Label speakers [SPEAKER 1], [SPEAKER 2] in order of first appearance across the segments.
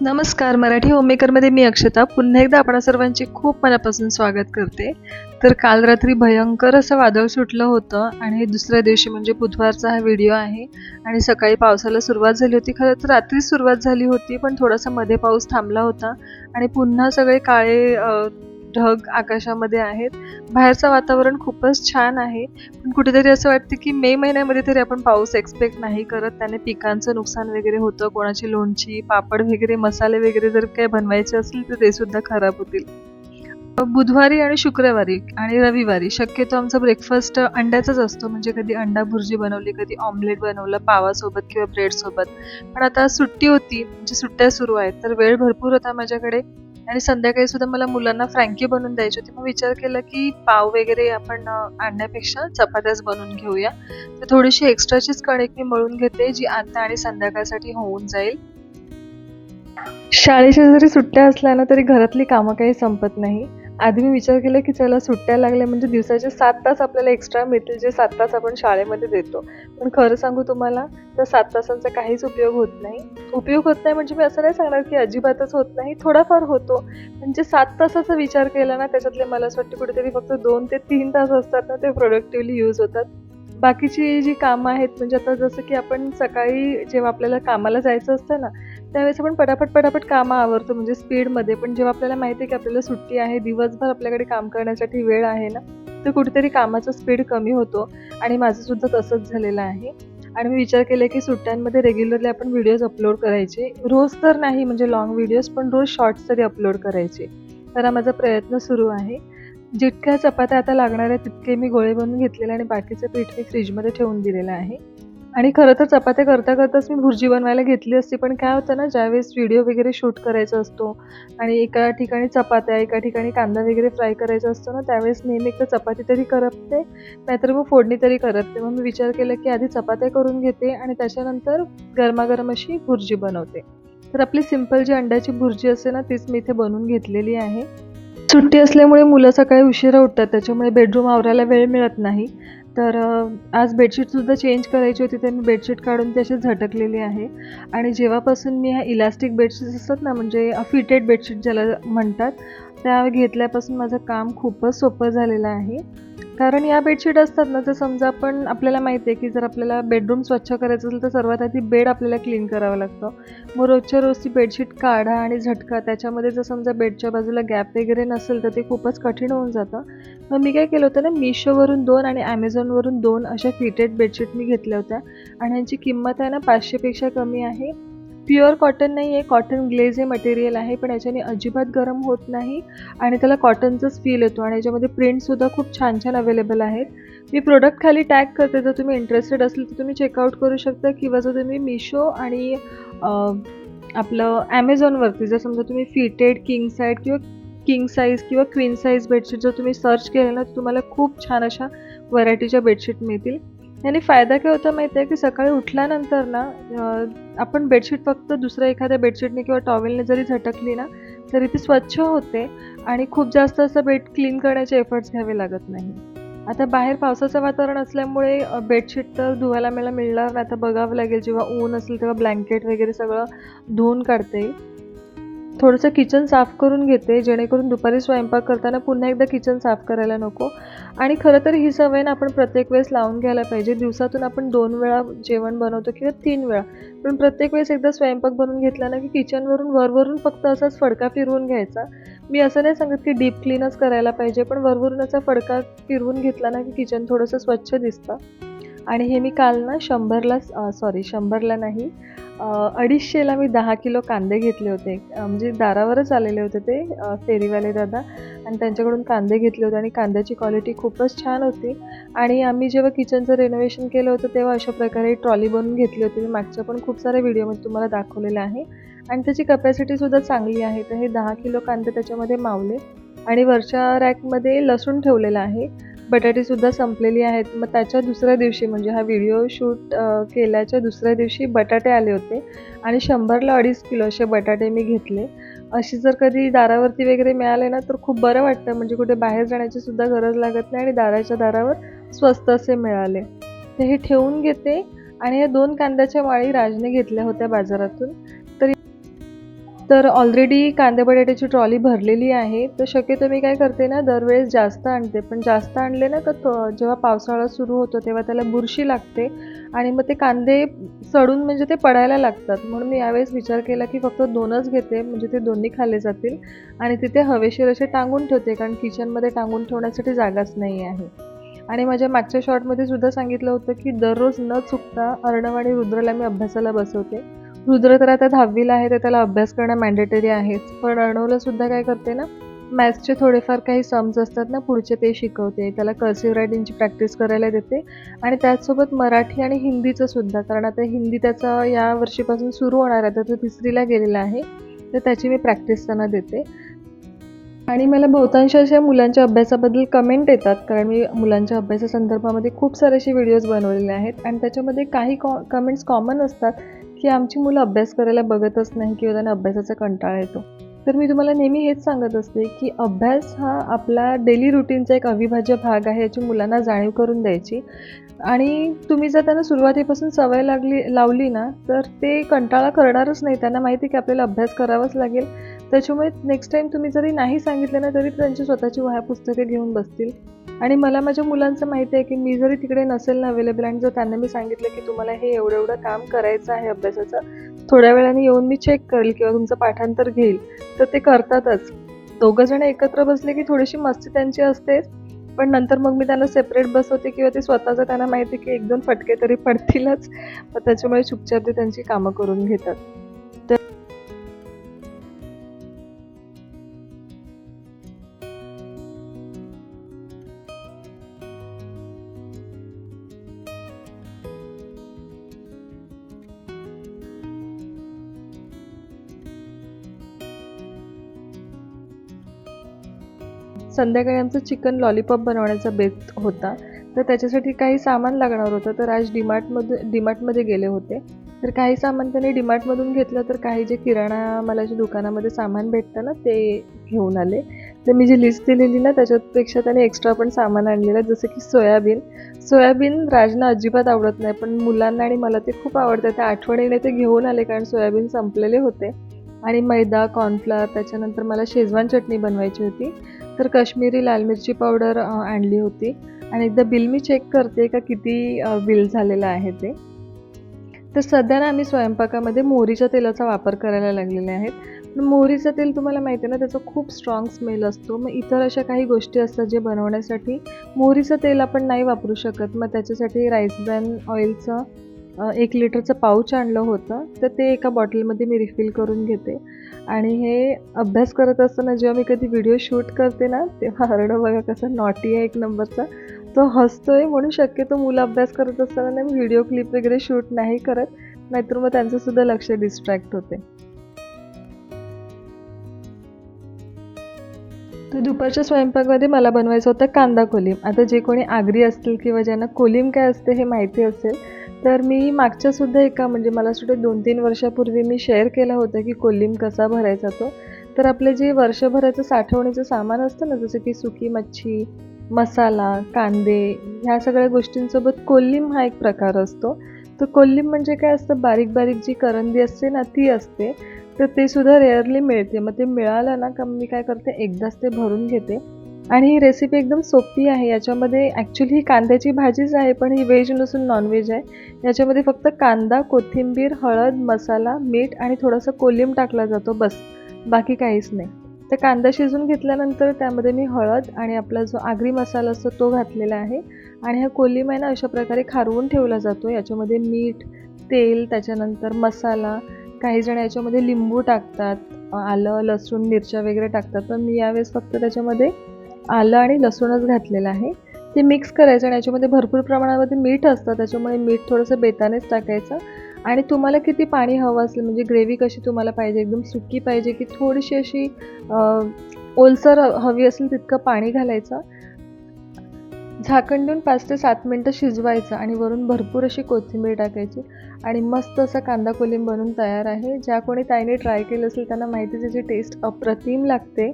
[SPEAKER 1] नमस्कार मराठी होममेकरमध्ये मी अक्षता. पुन्हा एकदा आपणा सर्वांचे खूप मनापासून स्वागत करते. तर काल रात्री भयंकर असं वादळ सुटलं होतं आणि दुसऱ्या दिवशी म्हणजे बुधवारचा हा व्हिडिओ आहे आणि सकाळी पावसाला सुरुवात झाली होती. खरं तर रात्रीच सुरुवात झाली होती पण थोडासा मध्ये पाऊस थांबला होता आणि पुन्हा सगळे काळे ढग आकाशामध्ये आहेत. बाहेरचं वातावरण खूपच छान आहे. पण कुठेतरी असं वाटतं की मे महिन्यामध्ये तरी आपण पाऊस एक्सपेक्ट नाही करत. त्याने पिकांचं नुकसान वगैरे होतं. कोणाची लोणची पापड वगैरे मसाले वगैरे जर काही बनवायचे असतील तर ते सुद्धा खराब होतील. बुधवारी आणि शुक्रवारी आणि रविवारी शक्यतो आमचा ब्रेकफास्ट अंड्याचाच असतो. म्हणजे कधी अंडा भुर्जी बनवली कधी ऑमलेट बनवलं पावासोबत किंवा ब्रेडसोबत पण आता सुट्टी होती म्हणजे सुट्ट्या सुरू आहेत. तर वेळ भरपूर होता माझ्याकडे. आणि संध्याकाळी सुद्धा मला मुलांना फ्रँकी बनवून द्यायची होती. मग विचार केला की पाव वगैरे आपण आणण्यापेक्षा चपात्याच बनवून घेऊया. तर थोडीशी एक्स्ट्राचीच कणिक मी मळून घेते जी आता आणि संध्याकाळसाठी होऊन जाईल. शाळेच्या जरी सुट्ट्या असल्या ना तरी घरातली कामं काही संपत नाही. आधी मी विचार केला की चला सुट्ट्या लागल्या म्हणजे दिवसाचे सात तास आपल्याला एक्स्ट्रा मिळतील जे सात तास आपण शाळेमध्ये देतो. पण खरं सांगू तुम्हाला तर सात तासांचा काहीच उपयोग होत नाही. उपयोग होत नाही म्हणजे मी असं नाही सांगणार की अजिबातच होत नाही थोडाफार होतो. म्हणजे सात तासाचा विचार केला ना त्याच्यातले मला असं वाटतं कुठेतरी फक्त दोन ते तीन तास असतात ना ते प्रोडक्टिव्हली यूज होतात. बाकीची जी कामं आहेत म्हणजे आता जसं की आपण सकाळी जेव्हा आपल्याला कामाला जायचं असतं ना त्यावेळेस आपण पटापट पटापट कामं आवरतो म्हणजे स्पीडमध्ये. पण जेव्हा आपल्याला माहिती आहे की आपल्याला सुट्टी आहे दिवसभर आपल्याकडे काम करण्यासाठी वेळ आहे ना तर कुठेतरी कामाचा स्पीड कमी होतो आणि माझं सुद्धा तसंच झालेलं आहे. आणि मी विचार केला की सुट्ट्यांमध्ये रेग्युलरली आपण व्हिडिओज अपलोड करायचे. रोज तर नाही म्हणजे लॉंग व्हिडिओज पण रोज शॉर्ट्स तरी अपलोड करायचे. तर हा माझा प्रयत्न सुरू आहे. जितक्या चपात्या आता लागणार आहेत तितके मी गोळे बनवून घेतलेले आणि बाकीचं पीठ मी फ्रीजमध्ये ठेवून दिलेलं आहे. आणि खरं तर चपात्या करता करताच मी भुर्जी बनवायला घेतली असती पण काय होतं ना ज्यावेळेस व्हिडिओ वगैरे शूट करायचा असतो आणि एका ठिकाणी चपात्या एका ठिकाणी कांदा वगैरे फ्राय करायचा असतो ना त्यावेळेस नेहमी तर चपाती तरी करपते नाहीतर मग फोडणी तरी करपते मग मी विचार केला की आधी चपात्या करून घेते आणि त्याच्यानंतर गरमागरम अशी भुर्जी बनवते. तर आपली सिंपल जी अंड्याची भुर्जी असते ना तीच मी इथे बनवून घेतलेली आहे. सुट्टी असल्यामुळे मुलं सकाळी उशिरा उठतात त्याच्यामुळे बेडरूम आवरायला वेळ मिळत नाही. तर आज बेडशीटसुद्धा चेंज करायची होती तर मी बेडशीट काढून ती अशी झटकलेली आहे. आणि जेव्हापासून मी ह्या इलास्टिक बेडशीट्स असतात ना म्हणजे फिटेड बेडशीट ज्याला म्हणतात त्या घेतल्यापासून माझं काम खूपच सोपं झालेलं आहे. कारण या बेडशीट असतात ना तर समजा आपण आपल्याला माहिती आहे की जर आपल्याला बेडरूम स्वच्छ करायचं असेल तर सर्वात आधी बेड आपल्याला क्लीन करावं लागतं. मग रोजच्या रोज ती बेडशीट काढा आणि झटका. त्याच्यामध्ये जर समजा बेडच्या बाजूला गॅप वगैरे नसेल तर ते खूपच कठीण होऊन जातं. मग मी काय केलं होतं ना मिशोवरून दोन आणि ॲमेझॉनवरून दोन अशा फिटेड बेडशीट मी घेतल्या होत्या. आणि यांची किंमत आहे ना पाचशेपेक्षा कमी आहे. प्युअर कॉटन नाही आहे कॉटन ग्लेज हे मटेरियल आहे पण याच्याने अजिबात गरम होत नाही आणि त्याला कॉटनचाच फील येतो आणि याच्यामध्ये प्रिंटसुद्धा खूप छान छान अवेलेबल आहेत. मी प्रोडक्ट खाली टॅग करते जर तुम्ही इंटरेस्टेड असेल तर तुम्ही चेकआउट करू शकता किंवा जर तुम्ही मिशो आणि आपलं ॲमेझॉनवरती जर समजा तुम्ही फिटेड किंग साईड किंवा किंग साईज किंवा क्वीन साईज बेडशीट जर तुम्ही सर्च केलं ना तर तुम्हाला खूप छान अशा व्हरायटीच्या बेडशीट मिळतील. याने फायदा काय होता माहिती आहे की सकाळी उठल्यानंतर ना आपण बेडशीट फक्त दुसऱ्या एखाद्या बेडशीटने किंवा टॉवेलने जरी झटकली ना तरी ती स्वच्छ होते आणि खूप जास्त असं बेड क्लीन करण्याचे एफर्ट्स घ्यावे लागत नाही. आता बाहेर पावसाचं वातावरण असल्यामुळे बेडशीट तर धुवायला मला मिळणार नाही. आता बघावं लागेल जेव्हा ऊन असेल तेव्हा ब्लँकेट वगैरे सगळं धुवून काढते. थोडंसं किचन साफ करून घेते जेणेकरून दुपारी स्वयंपाक करताना पुन्हा एकदा किचन साफ करायला नको. आणि खरं तर ही सवय ना आपण प्रत्येक वेळेस लावून घ्यायला पाहिजे. दिवसातून आपण दोन वेळा जेवण बनवतो किंवा तीन वेळा. पण प्रत्येक वेळेस एकदा स्वयंपाक बनवून घेतला ना की किचनवरून वरवरून फक्त असाच फडका फिरवून घ्यायचा. मी असं नाही सांगत की डीप क्लीनच करायला पाहिजे पण वरवरून असा फडका फिरवून घेतला ना की किचन थोडंसं स्वच्छ दिसतं. आणि हे मी काल ना शंभरला सॉरी शंभरला नाही अडीचशेला मी दहा किलो कांदे घेतले होते. म्हणजे दारावरच आलेले होते ते फेरीवाले दादा. आणि त्यांच्याकडून कांदे घेतले होते आणि कांद्याची क्वालिटी खूपच छान होती. आणि आम्ही जेव्हा किचनचं रेनोव्हेशन केलं होतं तेव्हा अशा प्रकारे ट्रॉली बनवून घेतली होती. मी मागच्या पण खूप साऱ्या व्हिडिओमध्ये तुम्हाला दाखवलेलं आहे. आणि त्याची कपॅसिटीसुद्धा चांगली आहे. तर हे दहा किलो कांदे त्याच्यामध्ये मावले. आणि वरच्या रॅकमध्ये लसूण ठेवलेलं आहे. बटाटेसुद्धा संपलेली आहेत. मग त्याच्या दुसऱ्या दिवशी म्हणजे हा व्हिडिओ शूट केल्याच्या दुसऱ्या दिवशी बटाटे आले होते. आणि शंभरला अडीच किलो असे बटाटे मी घेतले. अशी जर कधी दारावरती वगैरे मिळाले ना तर खूप बरं वाटतं. म्हणजे कुठे बाहेर जाण्याची सुद्धा गरज लागत नाही आणि दाराच्या दारावर स्वस्त असे मिळाले. तर हे ठेवून घेते. आणि या दोन कांद्याच्या माळी राजने घेतल्या होत्या बाजारातून. तर ऑलरेडी कांदे बटाट्याची ट्रॉली भरलेली आहे. तर शक्यतो मी काय करते ना दरवेळेस जास्त आणते. पण जास्त आणले ना तर जेव्हा पावसाळा सुरू होतो तेव्हा त्याला बुरशी लागते. आणि मग ते कांदे सडून म्हणजे ते पडायला लागतात. म्हणून मी यावेळेस विचार केला की फक्त दोनच घेते म्हणजे ते दोन्ही खाल्ले जातील. आणि तिथे हवेशीर असे टांगून ठेवते कारण किचनमध्ये टांगून ठेवण्यासाठी जागाच नाही आहे. आणि माझ्या मागच्या शॉर्टमध्ये सुद्धा सांगितलं होतं की दररोज न चुकता अर्णव आणि रुद्रला मी अभ्यासाला बसवते. रुद्र तर आता दहावीला आहे तर त्याला अभ्यास करणं मॅन्डेटरी आहेच. पण अर्णवला सुद्धा काय करते ना मॅथ्सचे थोडेफार काही सम्स असतात ना पुढचे ते शिकवते. त्याला कर्सिव्ह रायटिंगची प्रॅक्टिस करायला देते. आणि त्याचसोबत मराठी आणि हिंदीचं सुद्धा कारण आता हिंदी त्याचा या वर्षीपासून सुरू होणार आहे तर तो तिसरीला गेलेला आहे तर त्याची मी प्रॅक्टिस त्यांना देते. आणि मला बहुतांश अशा मुलांच्या अभ्यासाबद्दल कमेंट येतात कारण मी मुलांच्या अभ्यासासंदर्भामध्ये खूप सारे असे व्हिडिओज बनवलेले आहेत. आणि त्याच्यामध्ये काही कॉ कमेंट्स कॉमन असतात की आमची मुलं अभ्यास करायला बघतच नाही किंवा त्यांना अभ्यासाचा कंटाळा येतो. तर मी तुम्हाला नेहमी हेच सांगत असते की अभ्यास हा आपला डेली रुटीनचा एक अविभाज्य भाग आहे याची मुलांना जाणीव करून द्यायची. आणि तुम्ही जर त्यांना सुरुवातीपासून सवय लागली लावली ना तर ते कंटाळा करणारच नाही. त्यांना माहिती आहे की आपल्याला अभ्यास करावाच लागेल. त्याच्यामुळे नेक्स्ट टाईम तुम्ही जरी नाही सांगितलं ना तरी त्यांची स्वतःची वह्या पुस्तके घेऊन बसतील. आणि मला माझ्या मुलांचं माहिती आहे की मी जरी तिकडे नसेल ना अवेलेबल आणि जर त्यांना मी सांगितलं की तुम्हाला हे एवढं एवढं काम करायचं आहे अभ्यासाचं थोड्या वेळाने येऊन मी चेक करेल किंवा तुमचं पाठांतर घेईल. तर ते करतातच. दोघं जण एकत्र बसले की थोडीशी मस्ती त्यांची असतेच पण नंतर मग मी त्यांना सेपरेट बसवते किंवा ते स्वतःचं त्यांना माहिती की एक दोन फटके तरी पडतीलच. मग त्याच्यामुळे चुपचाप ते त्यांची कामं करून घेतात. संध्याकाळी आमचं चिकन लॉलीपॉप बनवण्याचा बेत होता. तर त्याच्यासाठी काही सामान लागणार होतं. तर आज डीमार्टमध्ये डीमार्टमध्ये गेले होते. तर काही सामान त्याने डीमार्टमधून घेतलं. तर काही जे किराणा मला जे दुकानामध्ये सामान भेटतं ना ते घेऊन आले. तर मी जी लिस्ट दिलेली ना त्याच्यापेक्षा त्याने एक्स्ट्रा पण सामान आणलेलं. जसं की सोयाबीन. सोयाबीन राजना अजिबात आवडत नाही पण मुलांना आणि मला ते खूप आवडतं. त्या आठवणीने ते घेऊन आले कारण सोयाबीन संपलेले होते. आणि मैदा कॉर्नफ्लॉवर त्याच्यानंतर मला शेजवान चटणी बनवायची होती. तर काश्मीरी लाल मिरची पावडर आणली होती. आणि एकदा बिल मी चेक करते का किती बिल झालेलं आहे ते. तर सध्या ना आम्ही स्वयंपाकामध्ये मोहरीच्या तेलाचा वापर करायला लागलेले आहेत. पण मोहरीचं तेल तुम्हाला माहिती आहे ना त्याचा खूप स्ट्रॉंग स्मेल असतो. मग इतर अशा काही गोष्टी असतात जे बनवण्यासाठी मोहरीचं तेल आपण नाही वापरू शकत. मग त्याच्यासाठी राईस ब्रॅन ऑइलचं एक लिटरचं पाऊच आणलं होतं तर ते एका बॉटलमध्ये मी रिफिल करून घेते. आणि हे अभ्यास करत असताना जेव्हा मी कधी व्हिडिओ शूट करते ना तेव्हा हरडं बघा कसं नॉटी आहे एक नंबरचा. तो हसतोय म्हणून शक्यतो मुलं अभ्यास करत असताना ना मी व्हिडिओ क्लिप वगैरे शूट नाही करत नाहीतर मग त्यांचंसुद्धा लक्ष डिस्ट्रॅक्ट होते. तर दुपारच्या स्वयंपाकमध्ये मला बनवायचं होतं कांदा कोलीम. आता जे कोणी आगरी असतील किंवा ज्यांना कोलिम काय असते हे माहिती असेल तर मी मागच्या सुद्धा एका म्हणजे मला सुद्धा दोन तीन वर्षापूर्वी मी शेअर केलं होतं की कोलिम कसा भरायचा तो. तर आपले जे वर्षभराचं साठवणीचं सामान असतं ना जसं की सुकी मच्छी मसाला कांदे ह्या सगळ्या गोष्टींसोबत कोल्लिम हा एक प्रकार असतो. तर कोल्लिम म्हणजे काय असतं? बारीक बारीक जी करंदी असते ना ती असते. तर ते सुद्धा रेअरली मिळते. मग ते मिळालं ना का मी काय करते? एकदाच ते भरून घेते. आणि ही रेसिपी एकदम सोपी आहे. याच्यामध्ये ॲक्च्युली ही कांद्याची भाजीच आहे पण ही व्हेज नसून नॉनव्हेज आहे. याच्यामध्ये फक्त कांदा कोथिंबीर हळद मसाला मीठ आणि थोडासा कोलिम टाकला जातो बस. बाकी काहीच नाही. तर कांदा शिजून घेतल्यानंतर त्यामध्ये मी हळद आणि आपला जो आगरी मसाला असतो तो घातलेला आहे. आणि हा कोलिम आहे ना अशा प्रकारे खारवून ठेवला जातो. याच्यामध्ये मीठ तेल त्याच्यानंतर मसाला काही जण याच्यामध्ये लिंबू टाकतात आलं लसूण मिरच्या वगैरे टाकतात. पण मी यावेळेस फक्त त्याच्यामध्ये आलं आणि लसूणच घातलेलं आहे. ते मिक्स करायचं आणि याच्यामध्ये भरपूर प्रमाणामध्ये मीठ असतं त्याच्यामुळे मीठ थोडंसं बेतानेच टाकायचं. आणि तुम्हाला किती पाणी हवं असेल म्हणजे ग्रेव्ही कशी तुम्हाला पाहिजे एकदम सुकी पाहिजे की थोडीशी अशी ओलसर हवी असेल तितकं पाणी घालायचं. झाकण देऊन पाच ते सात मिनटं शिजवायचं आणि वरून भरपूर अशी कोथिंबीर टाकायची. आणि मस्त असा कांदा कोलिंब बनून तयार आहे. ज्या कोणी ताईने ट्राय केलं असेल त्यांना माहिती त्याची टेस्ट अप्रतिम लागते.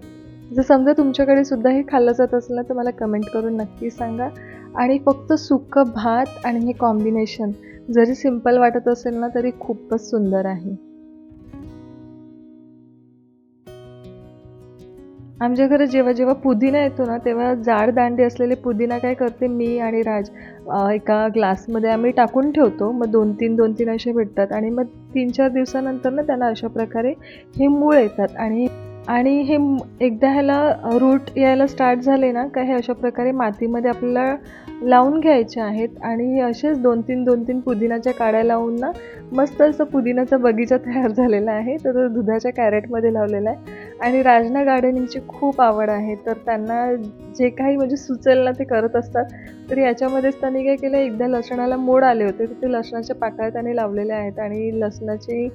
[SPEAKER 1] जर समजा तुमच्याकडे सुद्धा हे खाल्लं जात असेल ना तर मला कमेंट करून नक्की सांगा. आणि फक्त सुकं भात आणि हे कॉम्बिनेशन जरी सिंपल वाटत असेल ना तरी खूपच सुंदर आहे. आमच्या घरात जेव्हा जेव्हा पुदिना येतो ना तेव्हा जाड दांडे असलेले पुदिना काय करते मी आणि राज एका ग्लासमध्ये आम्ही टाकून ठेवतो. मग दोन तीन दोन तीन असे भेटतात. आणि मग तीन चार दिवसानंतर ना त्यांना अशा प्रकारे हे मूळ येतात. आणि आणि हे एकदा ह्याला रूट यायला स्टार्ट झाले ना का हे अशा प्रकारे मातीमध्ये आपल्याला लावून घ्यायचे आहेत. आणि हे असेच दोन तीन दोन तीन पुदिनाच्या काड्या लावून ना मस्त असं पुदिनाचा बगीचा तयार झालेला आहे. तर तो दुधाच्या कॅरेटमध्ये लावलेला आहे. आणि राजना गार्डनिंगची खूप आवड आहे. तर त्यांना जे काही म्हणजे सुचेल ना ते करत असतात. तर याच्यामध्येच त्यांनी काय केलं एकदा लसणाला मोड आले होते. तर ते लसणाच्या पाकळ्या त्यांनी लावलेल्या आहेत. आणि लसणाची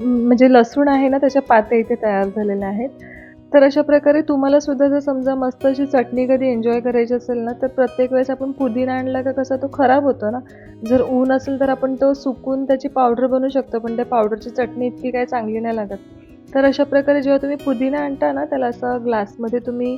[SPEAKER 1] म्हणजे लसूण आहे ना त्याच्या पात्या इथे तयार झालेल्या आहेत. तर अशा प्रकारे तुम्हाला सुद्धा जर समजा मस्त अशी चटणी कधी एन्जॉय करायची असेल ना तर प्रत्येक वेळेस आपण पुदिना आणला का कसा तो खराब होतो ना. जर ऊन असेल तर आपण तो सुकून त्याची पावडर बनवू शकतो पण त्या पावडरची चटणी इतकी काय चांगली नाही लागत. तर अशा प्रकारे जेव्हा तुम्ही पुदिना आणता ना त्याला असं ग्लासमध्ये तुम्ही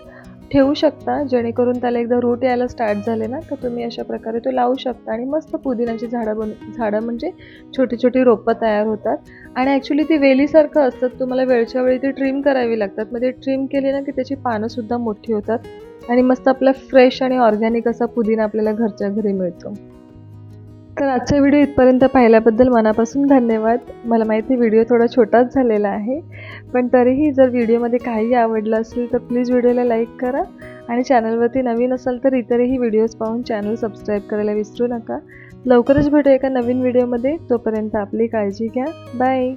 [SPEAKER 1] ठेवू शकता जेणेकरून त्याला एकदा रूट यायला स्टार्ट झाले ना तर तुम्ही अशा प्रकारे तो लावू शकता. आणि मस्त पुदिन्याची झाडं बन झाडं म्हणजे छोटी छोटी रोपं तयार होतात. आणि ॲक्च्युली ती वेलीसारखं असतात तुम्हाला वेळच्या वेळी ती ट्रिम करावी लागतात. मग ते ट्रिम केली ना की त्याची पानंसुद्धा मोठी होतात. आणि मस्त आपला फ्रेश आणि ऑर्गॅनिक असा पुदिना आपल्याला घरच्या घरी मिळतो. तर आजचा व्हिडिओ इथपर्यंत पाहिल्याबद्दल मनापासून धन्यवाद. मला माहिती व्हिडिओ थोडा छोटाच झालेला आहे. पण तरीही जर व्हिडिओमध्ये काही आवडलं असेल तर प्लीज व्हिडिओला लाईक करा आणि चॅनलवरती नवीन असाल तर इतरही व्हिडिओज पाहून चॅनल सबस्क्राईब करायला विसरू नका. लवकरच भेटू एका नवीन व्हिडिओमध्ये. तोपर्यंत आपली काळजी घ्या. बाय.